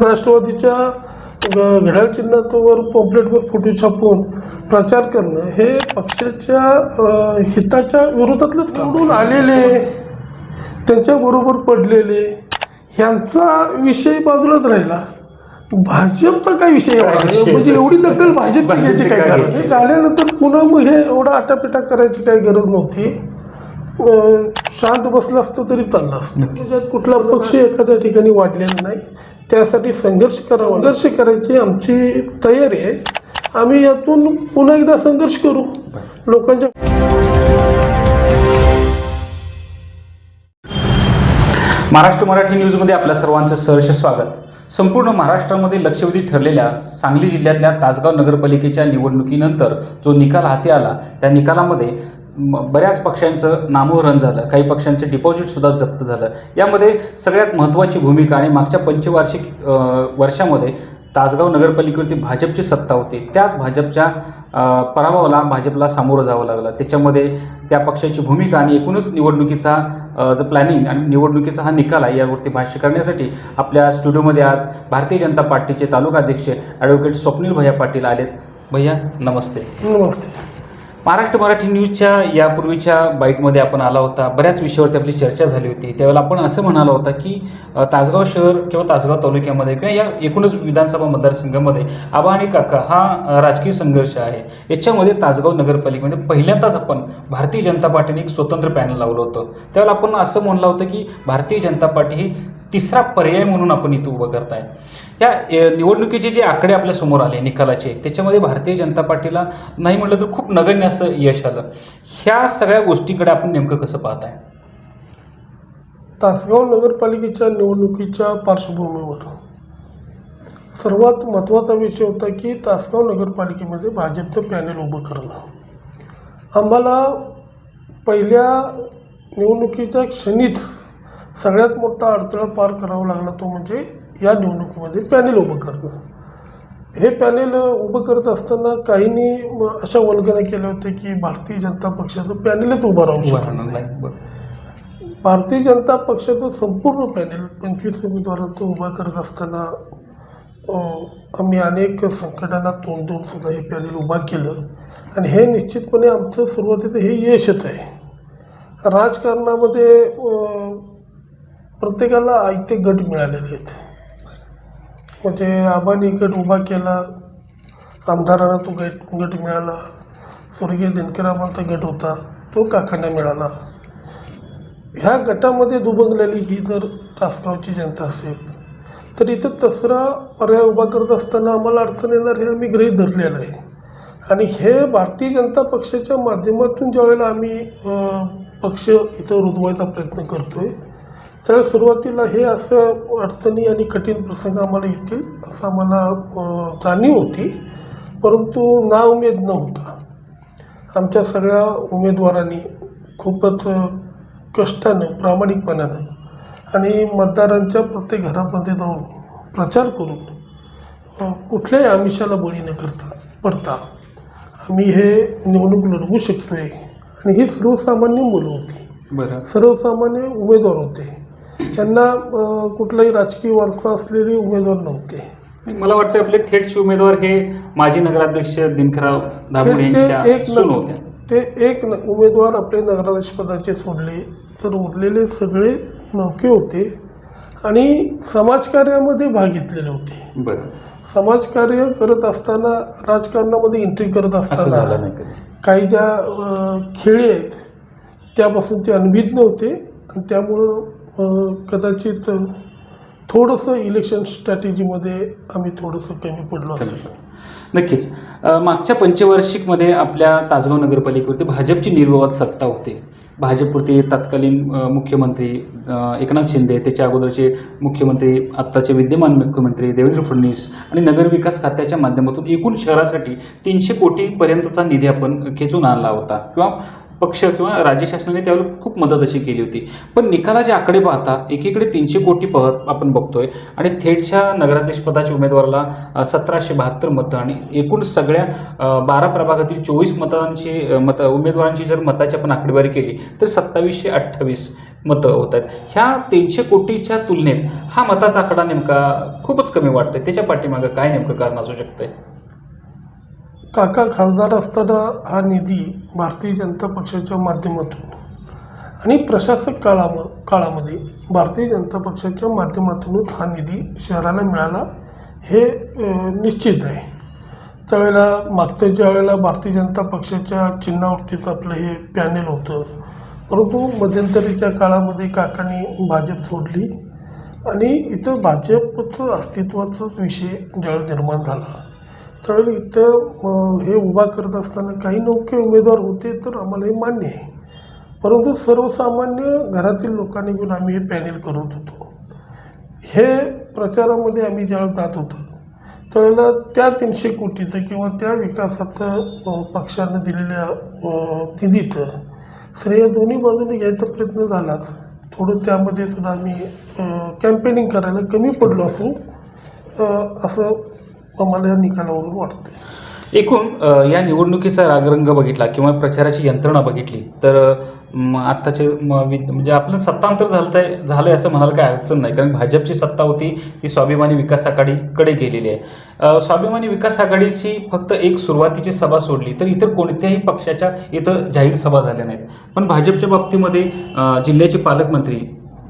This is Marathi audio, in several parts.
राष्ट्रवादीच्या घड्याळ चिन्हावर पॉम्पलेटवर फोटो छापून प्रचार करणं हे पक्षाच्या हिताच्या विरोधातलंच निवडून आलेले त्यांच्याबरोबर पडलेले ह्यांचा विषय बाजूलाच राहिला भाजपचा काय विषय? म्हणजे एवढी दखल भाजपची घ्यायची काय कारण घ्यायची? हे झाल्यानंतर पुन्हा मग हे एवढा आटापिटा करायची काही गरज नव्हती शांत बसलं असतं तरी चाललं असतं. त्याच्यात कुठला पक्ष एखाद्या ठिकाणी वाढलेला नाही. त्यासाठी संघर्ष करावा संघर्ष करायची आमची तयारी आहे. आम्ही यातून पुन्हा एकदा संघर्ष करू. लोकांच्या महाराष्ट्र मराठी न्यूजमध्ये आपल्या सर्वांचं सहर्ष स्वागत. संपूर्ण महाराष्ट्रामध्ये लक्षवेधी ठरलेल्या सांगली जिल्ह्यातल्या तासगाव नगरपालिकेच्या निवडणुकीनंतर जो निकाल हाती आला त्या निकालामध्ये बऱ्याच पक्षांचं नामोहरण झालं. काही पक्षांचं डिपॉझिटसुद्धा जप्त झालं. यामध्ये सगळ्यात महत्त्वाची भूमिका आणि मागच्या पंचवार्षिक वर्षामध्ये तासगाव नगरपालिकेवरती भाजपची सत्ता होती. त्याच भाजपच्या पराभवाला भाजपला सामोरं जावं लागलं. त्याच्यामध्ये त्या पक्षाची भूमिका आणि एकूणच निवडणुकीचा जो प्लॅनिंग आणि निवडणुकीचा हा निकाल आहे यावरती भाष्य करण्यासाठी आपल्या स्टुडिओमध्ये आज भारतीय जनता पार्टीचे तालुका अध्यक्ष ॲडव्होकेट स्वप्नील भैया पाटील आलेत. भैया नमस्ते. नमस्ते. महाराष्ट्र मराठी न्यूजच्या यापूर्वीच्या बाईटमध्ये आपण आला होता. बऱ्याच विषयावरती आपली चर्चा झाली होती. त्यावेळेला आपण असं म्हणाला होता की तासगाव शहर किंवा तासगाव तालुक्यामध्ये किंवा या एकूणच विधानसभा मतदारसंघामध्ये आबा आणि काका हा राजकीय संघर्ष आहे. याच्यामध्ये तासगाव नगरपालिकेमध्ये पहिल्यांदाच आपण भारतीय जनता पार्टीने एक स्वतंत्र पॅनल लावलं होतं. त्यावेळेला आपण असं म्हणलं होतं की भारतीय जनता पार्टी ही तिसरा पर्याय म्हणून आपण इथं उभं करताय. या निवडणुकीचे जे आकडे आपल्यासमोर आले निकालाचे त्याच्यामध्ये भारतीय जनता पार्टीला नाही म्हटलं तर खूप नगण्य असं यश आलं. ह्या सगळ्या गोष्टीकडे आपण नेमकं कसं पाहताय? तासगाव नगरपालिकेच्या निवडणुकीच्या पार्श्वभूमीवर सर्वात महत्त्वाचा विषय होता की तासगाव नगरपालिकेमध्ये भाजपचं पॅनेल उभं करणं. आम्हाला पहिल्या निवडणुकीच्या क्षणीच सगळ्यात मोठा अडथळा पार करावा लागला तो म्हणजे या निवडणुकीमध्ये पॅनेल उभं करणं. हे पॅनेल उभं करत असताना काहींनी अशा वल्गना केल्या होत्या की भारतीय जनता पक्षाचं पॅनेलच उभं राहू शकत नाही. भारतीय जनता पक्षाचं संपूर्ण पॅनेल पंचवीस उमेदवारांचं उभा करत असताना आम्ही अनेक संकटांना तोंड देऊन सुद्धा हे पॅनेल उभा केलं. आणि हे निश्चितपणे आमचं सुरुवातीचं हे यशच आहे. राजकारणामध्ये प्रत्येकाला आयते गट मिळालेले आहेत. म्हणजे आबानी गट उभा केला आमदाराला तो गट गट मिळाला स्वर्गीय दिनकरामांचा गट होता तो काकांना मिळाला. ह्या गटामध्ये दुबंगलेली ही जर तासगावची जनता असेल तर इथं तसरा पर्याय उभा करत असताना आम्हाला अडचण येणार हे आम्ही गृहीत धरलेलं आहे. आणि हे भारतीय जनता पक्षाच्या माध्यमातून ज्यावेळेला आम्ही पक्ष इथं रुजवायचा प्रयत्न करतो आहे त्यावेळेस सुरुवातीला हे असं अडचणी आणि कठीण प्रसंग आम्हाला येतील असं आम्हाला जाणीव होती. परंतु ना उमेद नव्हता. आमच्या सगळ्या उमेदवारांनी खूपच कष्टानं प्रामाणिकपणानं आणि मतदारांच्या प्रत्येक घरामध्ये जाऊन प्रचार करून कुठल्याही आमिषाला बळी न करता पडता आम्ही हे निवडणूक लढवू शकतोय. आणि ही सर्वसामान्य मुलं होती. बरं. सर्वसामान्य उमेदवार होते. यांना कुठलाही राजकीय वारसा असलेले उमेदवार नव्हते. मला वाटतं आपले थेटचे उमेदवार हे माजी नगराध्यक्ष दिनकरराव दाभोळे यांच्या एक होत्या. ते एक उमेदवार आपले नगराध्यक्ष पदाचे सोडले तर उरलेले सगळे नौके होते आणि समाजकार्यामध्ये भाग घेतलेले होते. समाजकार्य करत असताना राजकारणामध्ये एंट्री करत असं असताना काही ज्या खेळी आहेत त्यापासून ते अनभिज्ञ होते आणि त्यामुळं कदाचित थोडंसं इलेक्शन स्ट्रॅटेजीमध्ये आम्ही थोडंसं कमी पडलो असेल. नक्कीच. मागच्या पंचवार्षिकमध्ये आपल्या तासगाव नगरपालिकेवरती भाजपची निर्विवाद सत्ता होती. भाजपवरती तत्कालीन मुख्यमंत्री एकनाथ शिंदे त्याच्या अगोदरचे मुख्यमंत्री आत्ताचे विद्यमान मुख्यमंत्री देवेंद्र फडणवीस आणि नगरविकास खात्याच्या माध्यमातून एकूण शहरासाठी तीनशे कोटीपर्यंतचा निधी आपण खेचून आणला होता किंवा पक्ष किंवा राज्य शासनाने त्यावेळेला खूप मदत अशी केली होती. पण निकालाचे आकडे पाहता एकीकडे तीनशे कोटी पाहत आपण बघतोय आणि थेटच्या नगराध्यक्षपदाच्या उमेदवाराला सतराशे बहात्तर मतं आणि एकूण सगळ्या बारा प्रभागातील चोवीस मतांची मत उमेदवारांची जर मताची आपण आकडेवारी केली तर सत्तावीसशे अठ्ठावीस मतं होत आहेत. ह्या तीनशे कोटीच्या तुलनेत हा मताचा आकडा नेमका खूपच कमी वाटतोय त्याच्या पाठीमागं काय नेमकं कारण असू शकतंय? काका खासदार असताना हा निधी भारतीय जनता पक्षाच्या माध्यमातून आणि प्रशासक काळाम काळामध्ये भारतीय जनता पक्षाच्या माध्यमातूनच हा निधी शहराला मिळाला हे निश्चित आहे. त्यावेळेला मागच्या ज्या वेळेला भारतीय जनता पक्षाच्या चिन्हावरतीच आपलं हे पॅनेल होतं परंतु मध्यंतरीच्या काळामध्ये काकांनी भाजप सोडली आणि इथं भाजपचं अस्तित्वाचाच विषय ज्यावेळेला निर्माण झाला. तर इथं हे उभा करत असताना काही नौके उमेदवार होते तर आम्हाला हे मान्य आहे. परंतु सर्वसामान्य घरातील लोकांनी घेऊन आम्ही हे पॅनेल करत होतो. हे प्रचारामध्ये आम्ही ज्यावेळेला जात होतो त्यावेळेला त्या तीनशे कोटीचं किंवा त्या विकासाचं पक्षानं दिलेल्या निधीचं श्रेय दोन्ही बाजूने घ्यायचा प्रयत्न झालाच. थोडं त्यामध्ये सुद्धा आम्ही कॅम्पेनिंग करायला कमी पडलो असून असं असं आम्हाला या निकालावरून वाटतं एकूण अ, या निवडणुकीचा रागरंग बघितला किंवा प्रचाराची यंत्रणा बघितली तर म, आत्ताचे म, म्हणजे आपलं सत्तांतर झालं आहे झालं आहे असं म्हणायला काही अडचण नाही. कारण भाजपची सत्ता होती ती स्वाभिमानी विकास आघाडीकडे गेलेली आहे. अ, स्वाभिमानी विकास आघाडीची फक्त एक सुरुवातीची सभा सोडली तर इतर कोणत्याही पक्षाच्या इथं जाहीर सभा झाल्या नाहीत. पण भाजपच्या बाबतीमध्ये अ, जिल्ह्याचे पालकमंत्री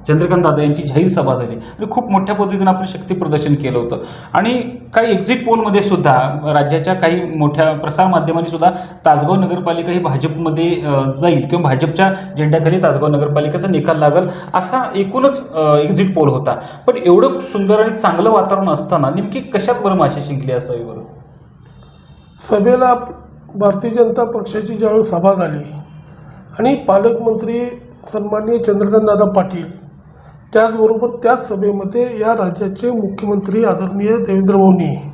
चंद्रकांत दादा यांची जाहीर सभा झाली. आणि खूप मोठ्या पद्धतीनं आपलं शक्ती प्रदर्शन केलं होतं. आणि काही एक्झिट पोलमध्ये सुद्धा राज्याच्या काही मोठ्या प्रसारमाध्यमांनी सुद्धा तासगाव नगरपालिका ही भाजपमध्ये जाईल किंवा भाजपच्या झेंड्याखाली तासगाव नगरपालिकेचा निकाल लागल असा एकूणच एक्झिट पोल होता. पण एवढं सुंदर आणि चांगलं वातावरण असताना नेमकी कशात बरं माशी शिंकली असावी बरं? सभेला आप- भारतीय जनता पक्षाची ज्यावेळी सभा झाली आणि पालकमंत्री सन्माननीय चंद्रकांतदादा पाटील त्याचबरोबर त्याच सभेमध्ये या राज्याचे मुख्यमंत्री आदरणीय देवेंद्र मोनी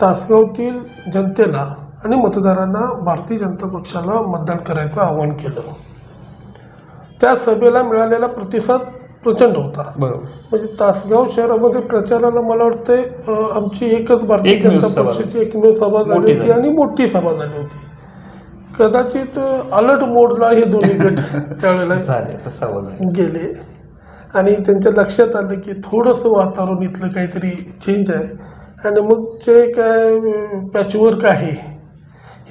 तासगावतील जनतेला आणि मतदारांना भारतीय जनता पक्षाला मतदान करायचं आवाहन केलं. त्या सभेला मिळालेला प्रतिसाद प्रचंड होता. बरोबर. म्हणजे तासगाव शहरामध्ये प्रचाराला मला वाटतंय अं, आमची एकच भारतीय जनता पक्षाची एकमेव सभा झाली होती. आणि मोठी सभा झाली होती. कदाचित अलर्ट मोडला हे दोन्ही गट त्यावेळेला गेले. आणि त्यांच्या लक्षात आलं की थोडंसं वातावरण इथलं काहीतरी चेंज आहे. आणि मग जे काय पॅचवर्क आहे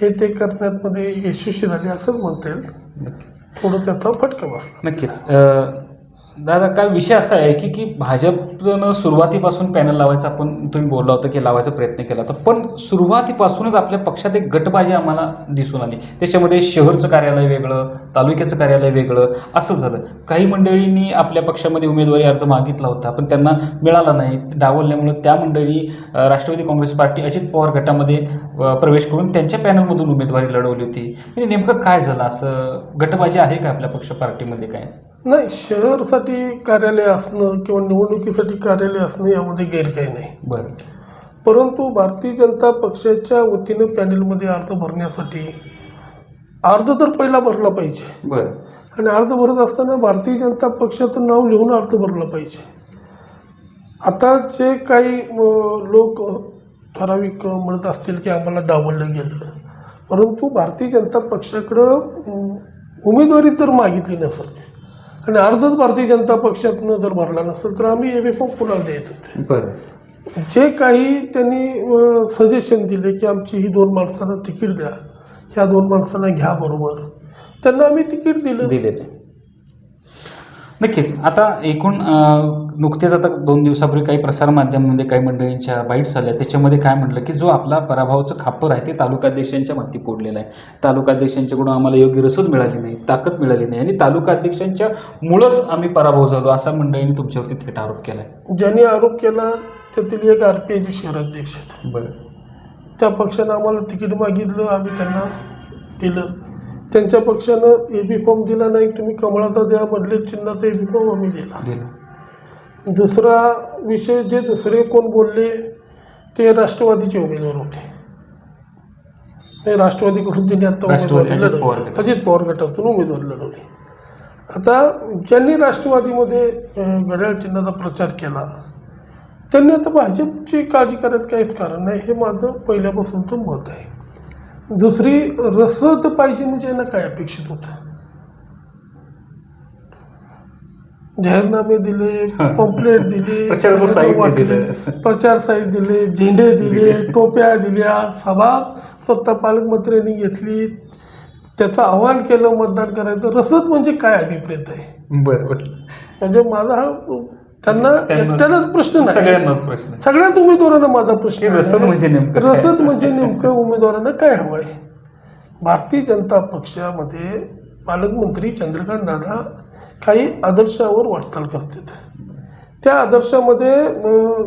हे ते करण्यात मध्ये यशस्वी झाले असंच म्हणता येईल. थोडं त्याचा फटका बसला. नक्कीच. दादा काय विषय असा आहे की की भाजपनं सुरुवातीपासून पॅनल लावायचा आपण तुम्ही बोलला होता की लावायचा प्रयत्न केला होता पण सुरुवातीपासूनच आपल्या पक्षात एक गटबाजी आम्हाला दिसून आली. त्याच्यामध्ये शहरचं कार्यालय वेगळं तालुक्याचं कार्यालय वेगळं असं झालं. काही मंडळींनी आपल्या पक्षामध्ये उमेदवारी अर्ज मागितला होता पण त्यांना मिळाला नाही. डावलल्यामुळे त्या मंडळी राष्ट्रवादी काँग्रेस पार्टी अजित पवार गटामध्ये प्रवेश करून त्यांच्या पॅनलमधून उमेदवारी लढवली होती. म्हणजे नेमकं काय झालं? असं गटबाजी आहे का आपल्या पक्ष पार्टीमध्ये काय? नाही शहरसाठी कार्यालय असणं किंवा निवडणुकीसाठी कार्यालय असणं यामध्ये गैर काही नाही. बरं. परंतु भारतीय जनता पक्षाच्या वतीनं पॅनेलमध्ये अर्ज भरण्यासाठी अर्ज तर पहिला भरला पाहिजे. बरं. आणि अर्ज भरत असताना भारतीय जनता पक्षाचं नाव लिहून अर्ज भरला पाहिजे. आता जे काही लोक ठराविक म्हणत असतील की आम्हाला डावललं गेलं परंतु भारतीय जनता पक्षाकडं उमेदवारी जर मागितली नसेल. आणि अर्जच भारतीय जनता पक्षातनं जर भरला नसेल तर आम्ही ए बी फॉर्म पुन्हा देत होते? बरं. जे काही त्यांनी सजेशन दिले की आमची ही दोन माणसांना तिकीट द्या ह्या दोन माणसांना घ्या बरोबर. त्यांना आम्ही तिकीट दिलं. दिलेले नक्कीच. आता एकूण नुकतेच आता दोन दिवसापूर्वी काही प्रसारमाध्यमांमध्ये काही मंडळींच्या बाईट्स आल्या. त्याच्यामध्ये काय म्हटलं की जो आपला पराभवाचं खापर आहे ते तालुकाध्यक्षांच्या माती पोडलेलं आहे. तालुकाध्यक्षांच्याकडून आम्हाला योग्य रसद मिळाली नाही ताकद मिळाली नाही आणि तालुकाध्यक्षांच्या मुळंच आम्ही पराभव झालो असा मंडळींनी तुमच्यावरती थेट आरोप केला आहे ज्यांनी आरोप केला त्यातील एक आर पी आयचे शहराध्यक्ष आहेत. बरं. त्या पक्षानं आम्हाला तिकीट मागितलं आम्ही त्यांना दिलं. त्यांच्या पक्षानं ए बी फॉर्म दिला नाही तुम्ही कमळाचा द्या म्हटले चिन्हाचा ए बी फॉर्म आम्ही दिला. दिलं. दुसरा विषय जे दुसरे कोण बोलले ते राष्ट्रवादीचे उमेदवार होते. राष्ट्रवादीकडून त्यांनी आता राष्ट्रवादी, उमेदवारी अजित पवार लढवली गटात. अजित पवार गटातून उमेदवारी लढवली. आता ज्यांनी राष्ट्रवादीमध्ये घड्याळ चिन्हाचा प्रचार केला त्यांनी आता भाजपची काळजी करायचं काहीच कारण नाही. हे माझं पहिल्यापासूनचं मत आहे. दुसरी रसद पाहिजे म्हणजे यांना काय अपेक्षित होतं? जाहीरनामे दिले पॉम्पलेट दिले. प्रचार साहित्य दिले. झेंडे दिले टोप्या दिल्या सभा स्वतः पालकमंत्र्यांनी घेतली. त्याचं आव्हान केलं मतदान करायचं. रसद म्हणजे काय अभिप्रेत आहे? बरोबर म्हणजे माझा हा त्यांना एकट्यालाच प्रश्न नाही. सगळ्यांनाच प्रश्न आहे. सगळ्याच उमेदवारांना माझा प्रश्न रसद. म्हणजे नेमकं? रसद म्हणजे नेमकं उमेदवारांना काय हवं आहे भारतीय जनता पक्षामध्ये पालकमंत्री चंद्रकांत दादा काही आदर्शावर वाटचाल करतात. त्या आदर्शामध्ये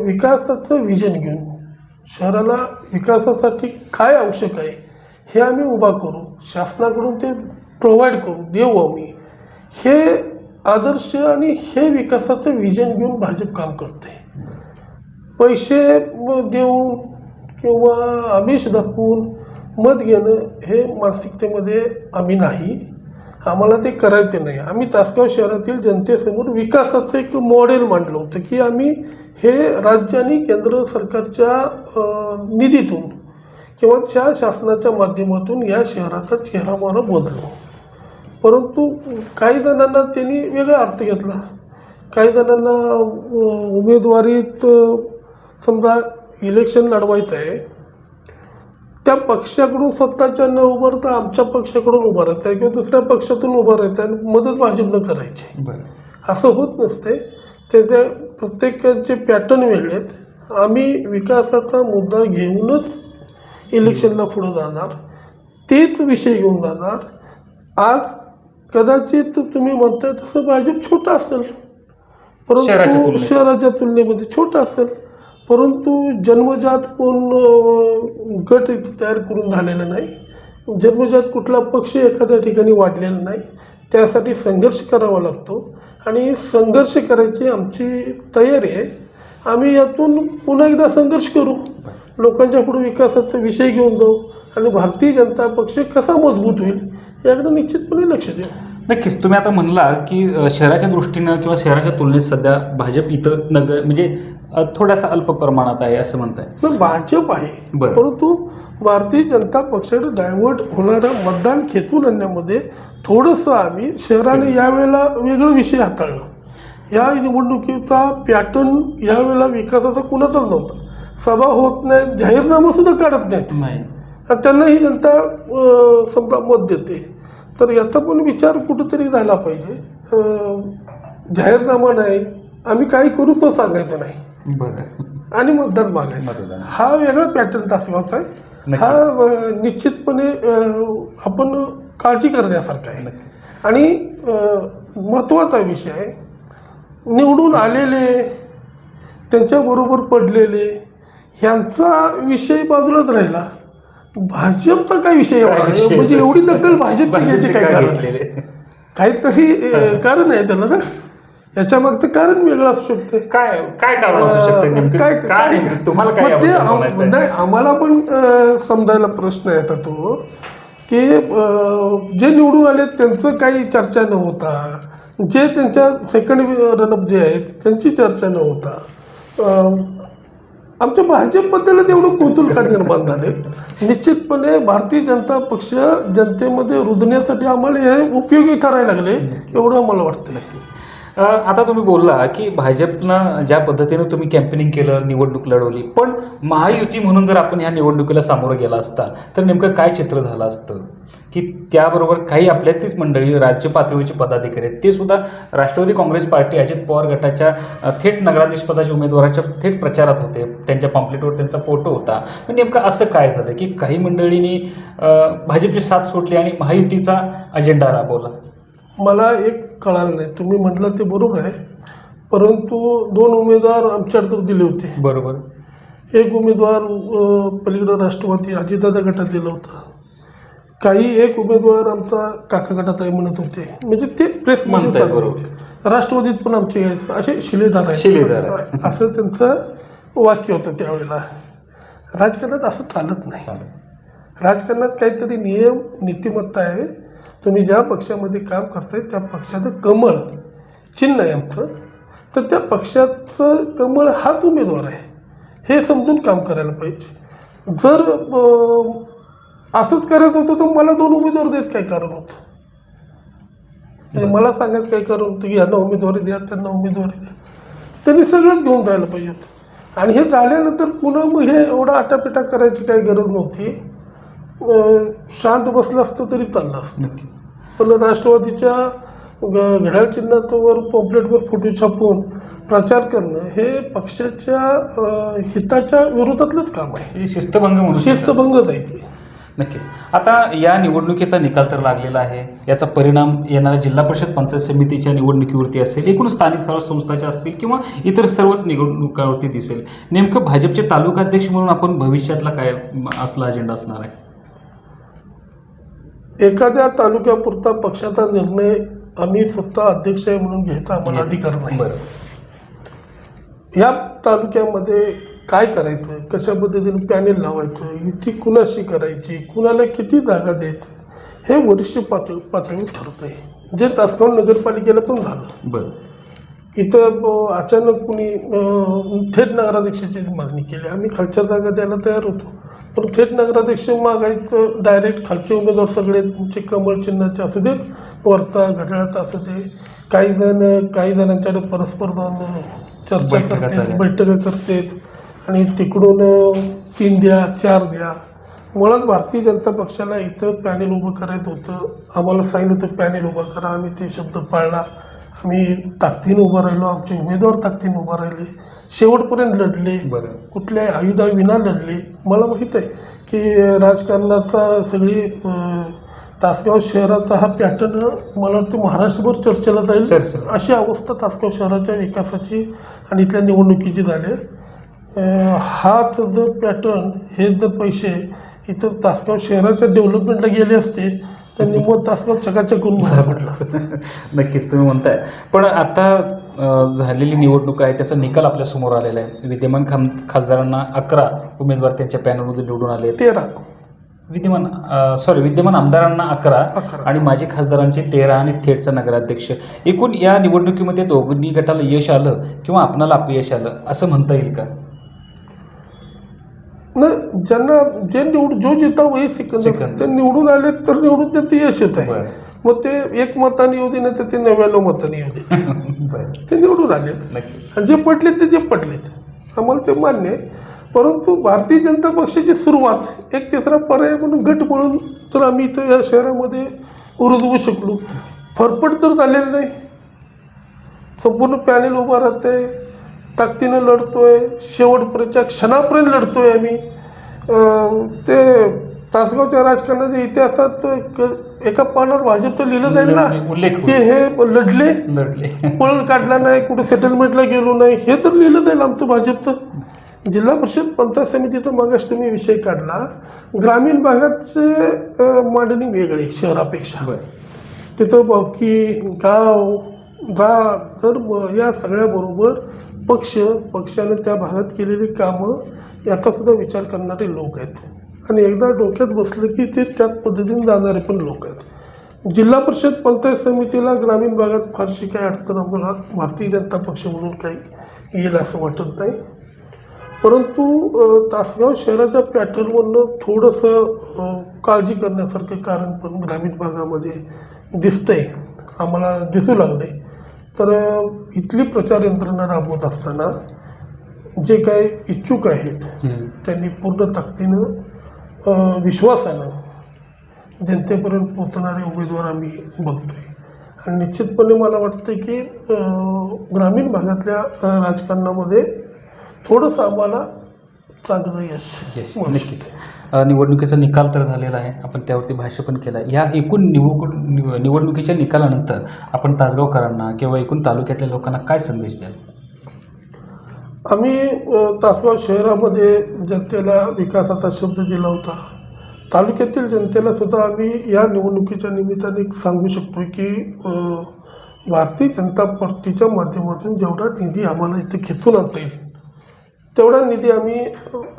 विकासाचं विजन घेऊन शहराला विकासासाठी काय आवश्यक आहे हे आम्ही उभा करू शासनाकडून ते प्रोव्हाइड करू देऊ आम्ही. हे आदर्श आणि हे विकासाचं विजन घेऊन भाजप काम करते पैसे देऊन किंवा आमिष दाखवून मत घेणं हे मानसिकतेमध्ये आम्ही नाही. आम्हाला ते करायचे नाही. आम्ही तासगाव शहरातील जनतेसमोर विकासाचं एक मॉडेल मांडलं होतं की आम्ही हे राज्य आणि केंद्र सरकारच्या निधीतून किंवा त्या शासनाच्या माध्यमातून या शहराचा चेहरामारा बदलू परंतु काही जणांना त्यांनी वेगळा अर्थ घेतला. काही जणांना उमेदवारीत समजा इलेक्शन लढवायचं आहे त्या पक्षाकडून स्वतःच्या न उभारता आमच्या पक्षाकडून उभा राहत आहे किंवा दुसऱ्या पक्षातून उभा राहत आहे आणि मदत भाजपनं करायची. असं होत नसते. त्याचे प्रत्येकाचे पॅटर्न वेगळे आहेत आम्ही विकासाचा मुद्दा घेऊनच इलेक्शनला पुढं जाणार. तेच विषय घेऊन जाणार. आज कदाचित तुम्ही म्हणताय तसं भाजप छोटा असेल. परंतु. शहराच्या तुलनेमध्ये छोटा असेल. परंतु जन्मजात कोण गट इथे तयार करून झालेला नाही. जन्मजात कुठला पक्ष एखाद्या ठिकाणी वाढलेला नाही. त्यासाठी संघर्ष करावा लागतो. आणि संघर्ष करायची आमची तयारी आहे. आम्ही यातून पुन्हा एकदा संघर्ष करू. लोकांच्या पुढे विकासाचा विषय घेऊन जाऊ. आणि भारतीय जनता पक्ष कसा मजबूत होईल याकडे निश्चितपणे लक्ष देऊ. नक्कीच. तुम्ही आता म्हणला की शहराच्या दृष्टीनं किंवा शहराच्या तुलनेत सध्या भाजप इथं नगर म्हणजे थोडासा अल्प प्रमाणात आहे असं म्हणताय. भाजप आहे. परंतु भारतीय जनता पक्षाकडे डायव्हर्ट होणारं मतदान खेचून आणण्यामध्ये थोडंसं आम्ही शहराने यावेळेला वेगळं विषय हाताळलं. या निवडणुकीचा पॅटर्न यावेळेला विकासाचा कुणाचाच नव्हता. सभा होत नाही जाहीरनामा सुद्धा काढत नाहीत. आणि त्यांना ही जनता समजा मत देते. तर याचा पण विचार कुठंतरी झाला पाहिजे. जाहीरनामा नाही. आम्ही काही करूच सांगायचं नाही. बरं. आणि मतदान मागायचं. हा वेगळा पॅटर्न तासगावचा आहे. हा निश्चितपणे आपण काळजी करण्यासारखा आहे. आणि महत्त्वाचा विषय आहे. निवडून आलेले त्यांच्याबरोबर पडलेले ह्यांचा विषय बाजूलाच राहिला. भाजपचा काय विषय? म्हणजे एवढी दखल भाजपचे घ्यायची काय कारण? काहीतरी कारण आहे त्याला ना? याच्या मागचं कारण वेगळं असू शकते काय काय कारण असू शकतं नेमकं काय काय? तुम्हाला काय मग ते याबद्दल आम- म्हणायचं आहे? नाही आम्हाला पण अं, समजायला प्रश्न येतात तो की अं, जे निवडून आले त्यांचं काही चर्चा न होता जे त्यांच्या सेकंड रनअप जे आहेत त्यांची चर्चा न होता अं, आमच्या भाजपबद्दल एवढं कौतुक का निर्माण झाले निश्चितपणे भारतीय जनता पक्ष जनतेमध्ये रुजण्यासाठी आम्हाला हे उपयोगी ठरायला लागले एवढं आम्हाला वाटतंय आता तुम्ही बोलला की भाजपनं ज्या पद्धतीनं तुम्ही कॅम्पेनिंग केलं निवडणूक लढवली पण महायुती म्हणून जर आपण ह्या निवडणुकीला सामोरं गेला असता तर नेमकं काय चित्र झालं असतं? की त्याबरोबर काही आपल्यातीच मंडळी राज्य पातळीचे पदाधिकारी आहेत ते सुद्धा राष्ट्रवादी काँग्रेस पार्टी अजित पवार गटाच्या थेट नगराधीशपदाच्या उमेदवाराच्या थेट प्रचारात होते. त्यांच्या पॉम्प्लेटवर त्यांचा फोटो होता. पण नेमकं असं काय झालं की काही मंडळींनी भाजपची साथ सोडली आणि महायुतीचा अजेंडा राबवला? मला एक कळालं नाही. तुम्ही म्हटलं ते बरोबर आहे. परंतु दोन उमेदवार आमच्याकडे दिले होते. बरोबर. एक उमेदवार पलीकडं राष्ट्रवादी अजितदादा गटात दिला होता. काही एक उमेदवार आमचा काका गटात आहे म्हणत होते. म्हणजे ते सांगत बरोबर. होते. राष्ट्रवादीत पण आमचे असे शिलेदार शिलेदार आहेत. असं त्यांचं वाक्य होतं त्यावेळेला. राजकारणात असं चालत नाही. राजकारणात काहीतरी नियम नीतिमत्ता आहे. तुम्ही ज्या पक्षामध्ये काम करताय त्या पक्षाचं कमळ चिन्ह आहे आमचं. तर त्या पक्षाचं कमळ हाच उमेदवार आहे. हे समजून काम करायला पाहिजे. जर असंच करायचं होतं तर मला दोन उमेदवार द्यायचं काय कारण होतं? म्हणजे मला सांगायचं काय कारण होतं की यांना उमेदवारी द्या त्यांना उमेदवारी द्या. त्यांनी सगळंच घेऊन जायला पाहिजे होतं. आणि हे झाल्यानंतर पुन्हा मग हे एवढा आटापिटा करायची काही गरज नव्हती. शांत बसलं असतं तरी चाललं असतं. नक्कीच. पण राष्ट्रवादीच्या घड्याळ चिन्हावर पॉम्पलेटवर फोटो छापून प्रचार करणं हे पक्षाच्या हिताच्या विरोधातलंच काम आहे. हे शिस्तभंग म्हणून शिस्तभंगच आहे ते. नक्कीच. आता या निवडणुकीचा निकाल तर लागलेला आहे. याचा परिणाम येणाऱ्या जिल्हा परिषद पंचायत समितीच्या निवडणुकीवरती असेल एकूण स्थानिक स्वराज्य संस्थाच्या असतील किंवा इतर सर्वच निवडणुकावरती दिसेल. नेमकं भाजपचे तालुकाध्यक्ष म्हणून आपण भविष्यातला काय आपला अजेंडा असणार आहे? एखाद्या तालुक्यापुरता पक्षाचा निर्णय आम्ही स्वतः अध्यक्ष आहे म्हणून घ्यायचा आम्हाला अधिकार नाही. या तालुक्यामध्ये काय करायचं? कशा पद्धतीने पॅनेल लावायचं? युती कुणाशी करायची? कुणाला किती जागा द्यायचं? हे वरिष्ठ पातळी पातळीवर ठरत आहे जे तासगाव नगरपालिकेला पण झालं. बरं. इथं अचानक कुणी थेट नगराध्यक्षाची मागणी केली. आम्ही खालच्या जागा द्यायला तयार होतो. पण थेट नगराध्यक्ष मागायचं डायरेक्ट खालचे उमेदवार सगळे तुमचे कमळ चिन्हाचे असू देत वरचा घड्याळाचा असू दे. काही जण काही जणांच्याकडे परस्पर जाऊन चर्चा करतात. बैठका करतात. आणि तिकडून तीन द्या चार द्या. मुळात भारतीय जनता पक्षाला इथं पॅनेल उभं करायचं होतं. आम्हाला सांगितलं होतं पॅनेल उभं करा. आम्ही ते शब्द पाळला. आम्ही ताकदीनं उभं राहिलो. आमचे उमेदवार ताकदीनं उभं राहिले. शेवटपर्यंत लढले. कुठल्याही आयुधाविना लढले. मला माहीत आहे की राजकारणाचा सगळी तासगाव शहराचा हा पॅटर्न मला वाटतं महाराष्ट्रभर चर्चेला जाईल. अशी अवस्था तासगाव शहराच्या विकासाची आणि इथल्या निवडणुकीची झाली. हाच जर पॅटर्न हे जर पैसे इथं तासगाव शहराच्या डेव्हलपमेंटला गेले असते तर निम्मं तासगाव चकाचक करून बाहेर पडलं नक्कीच तुम्ही म्हणताय. पण आता झालेली निवडणूक आहे त्याचा निकाल आपल्यासमोर आलेला आहे विद्यमान खाम खासदारांना अकरा उमेदवार त्यांच्या पॅनलमधून निवडून आले. तेरा विद्यमान सॉरी विद्यमान आमदारांना अकरा. आणि माजी खासदारांचे तेरा आणि थेटचा नगराध्यक्ष एकूण या निवडणुकीमध्ये दोन्ही गटाला यश आलं किंवा आपणाला अपयश आलं असं म्हणता येईल का ज्यांना जे निवड जो जिता वही सिकंदर. ते निवडून आले तर निवडून ते ते यश येत आहे. मग ते एक मताने येऊ दे तर ते नव्याण्णव मताने येऊ दे. ते निवडून आलेत. आणि जे पटलेत ते जे पटलेत. आम्हाला ते मान्य आहे. परंतु भारतीय जनता पक्षाची सुरुवात एक तिसरा पर्याय म्हणून गट म्हणून तर आम्ही इथं या शहरामध्ये उरुदवू शकलो. फरफट तर झालेलं नाही. संपूर्ण पॅनेल उभा राहते ताकदीनं लढतोय. शेवटपर्यंतच्या क्षणापर्यंत लढतोय आम्ही. ते तासगावच्या राजकारणाच्या इतिहासात क- एका पानावर भाजपचं लिहिलं जाईल ना उल्लेख की हे लढले लढले. पळ काढला नाही कुठे सेटलमेंटला गेलो नाही हे तर लिहिलं जाईल आमचं भाजपचं. जिल्हा परिषद पंचायत समितीचा मागास तुम्ही विषय काढला. ग्रामीण भागाचे अं, मांडणी वेगळी शहरापेक्षा. बरं. तिथं बाकी गाव जात धर्म या सगळ्याबरोबर पक्ष पक्षाने त्या भागात केलेली कामं याचा सुद्धा विचार करणारे लोक आहेत. आणि एकदा डोक्यात बसलं की ते त्याच पद्धतीने जाणारे पण लोक आहेत. जिल्हा परिषद पंचायत समितीला ग्रामीण भागात फारशी काही अडचण आम्हाला भारतीय जनता पक्ष म्हणून काही येईल असं वाटत नाही. परंतु तासगाव शहराच्या पॅटर्नवरनं थोडंसं काळजी करण्यासारखं कारण पण ग्रामीण भागामध्ये दिसतंय. आम्हाला दिसू लागले तर इथली प्रचार यंत्रणा राबवत असताना जे काही इच्छुक आहेत. त्यांनी पूर्ण ताकदीनं विश्वासानं जनतेपर्यंत पोहोचणारे उमेदवार आम्ही बघतोय. आणि निश्चितपणे मला वाटतं की ग्रामीण भागातल्या राजकारणामध्ये थोडंसं आम्हाला चांगलं यश नक्कीच. निवडणुकीचा निकाल तर झालेला आहे. आपण त्यावरती भाष्य पण केलं आहे. या एकूण निवड निव- निवडणुकीच्या निकालानंतर आपण तासगावकरांना किंवा एकूण तालुक्यातल्या लोकांना काय संदेश द्याल? आम्ही तासगाव शहरामध्ये जनतेला विकासाचा शब्द दिला होता. तालुक्यातील जनतेला सुद्धा आम्ही या निवडणुकीच्या निमित्ताने एक सांगू शकतो की भारतीय जनता पार्टीच्या माध्यमातून जेवढा निधी आम्हाला इथे खेचून आणता येईल तेवढा निधी आम्ही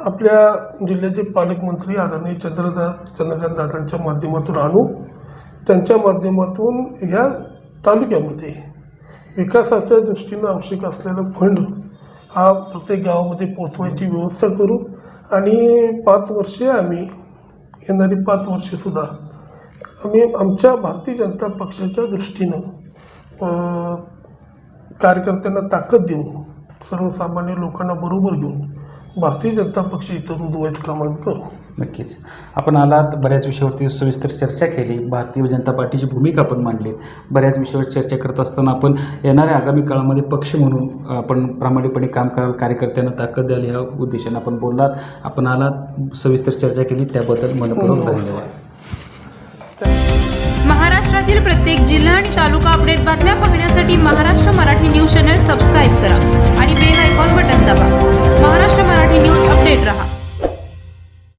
आपल्या जिल्ह्याचे पालकमंत्री आदरणीय चंद्रदा चंद्रकांत दादांच्या माध्यमातून आणू. त्यांच्या माध्यमातून या तालुक्यामध्ये विकासाच्या दृष्टीनं आवश्यक असलेला फंड हा प्रत्येक गावामध्ये पोचवायची व्यवस्था करू आणि पाच वर्षे आम्ही येणारी पाच वर्षेसुद्धा आम्ही आमच्या भारतीय जनता पक्षाच्या दृष्टीनं कार्यकर्त्यांना ताकद देऊन सर्वसामान्य लोकांना बरोबर घेऊन भारतीय जनता पक्ष इथं रुजवायचं काम आम्ही करू. नक्कीच. आपण आलात बऱ्याच विषयावरती सविस्तर चर्चा केली. भारतीय जनता पार्टीची भूमिका आपण मांडली. बऱ्याच विषयावर चर्चा करत असताना आपण येणाऱ्या आगामी काळामध्ये पक्ष म्हणून आपण प्रामाणिकपणे काम कराल कार्यकर्त्यांना ताकद द्याल या उद्देशाने आपण बोललात. आपण आलात सविस्तर चर्चा केली. त्याबद्दल मनपूर्वक धन्यवाद. महाराष्ट्रातील प्रत्येक जिल्हा आणि तालुका अपडेट बातम्या पाहण्यासाठी Maharashtra Marathi news channel subscribe Maharashtra Marathi news update रहा.